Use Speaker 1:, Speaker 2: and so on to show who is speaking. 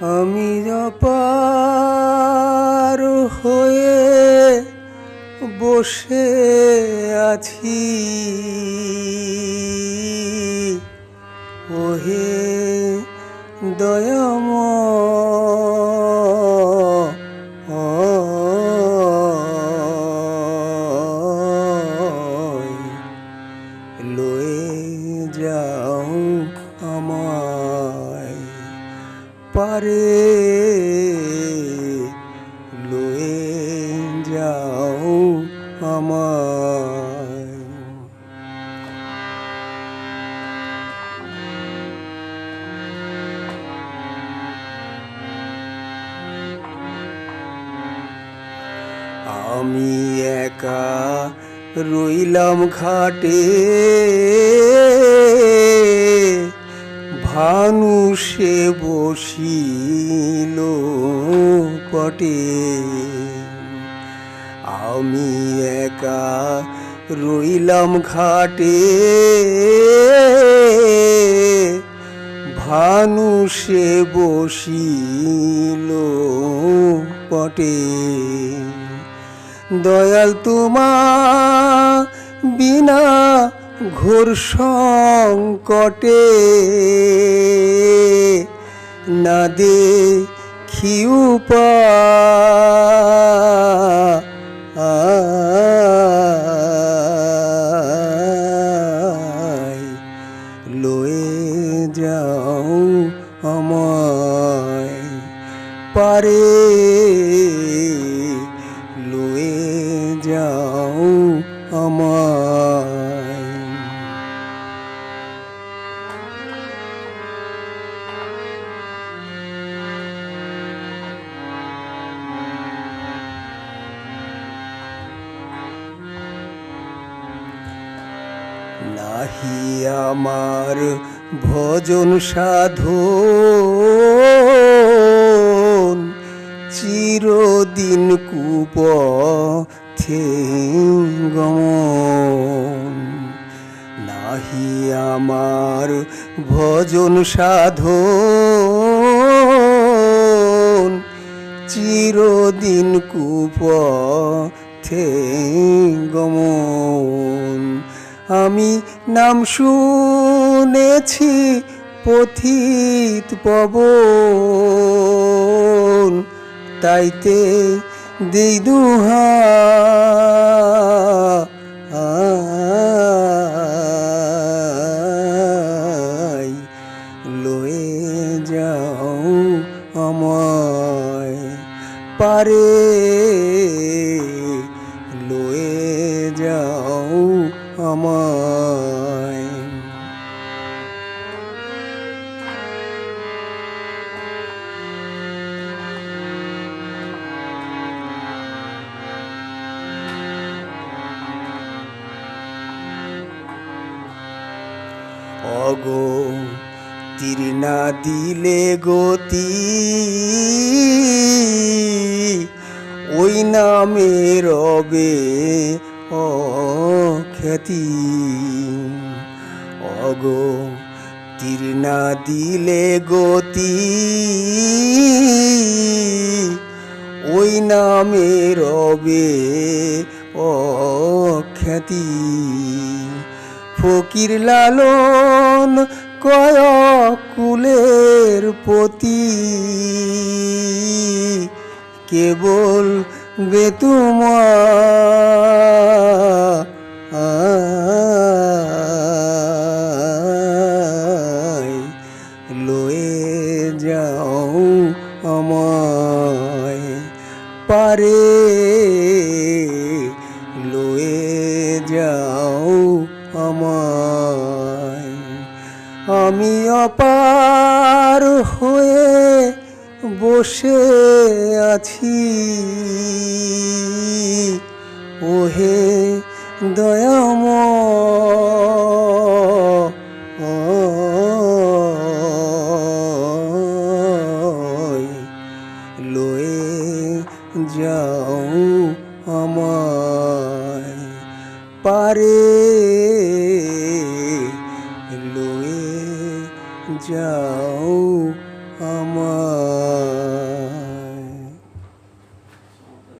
Speaker 1: আমি অপার হয়ে বসে আছি। ওহে দয়াম পারে লয়ে যাও আমায়। আমি একা রইলাম ঘাটে। ভানু সে বসিল পটে আমি একা রইলাম ঘাটে। ভানু সে বসিল পটে দয়াল তোমা বিনা ঘোর সংকটে না দে খিউপা লয়ে যাও আমায় পারে। নাহি আমার ভজন সাধন চিরদিন কূপ গমন। নাহি আমার ভজন সাধন চিরদিন কূপ গমন। আমি নাম শুনেছি পথিত পবন তাইতে দিই দুহা। আই লয়ে যাও আমায় পারে। আমায় অগো তীর না দিলে গতি। ওই নামে রবে অখ্যাতি অগো, তীর না দিলে গতি। ওই নামে রবে অখ্যাতি। ফকির লালন কয় কুলের পতি কেবল বেতুমা লয়ে যাও আমায়। পারে লয়ে যাও আমায়। আমি অপার হয়ে বসে আছি। ওহে দয়াম লয়ে যাও আমায়। পারে লয়ে যাও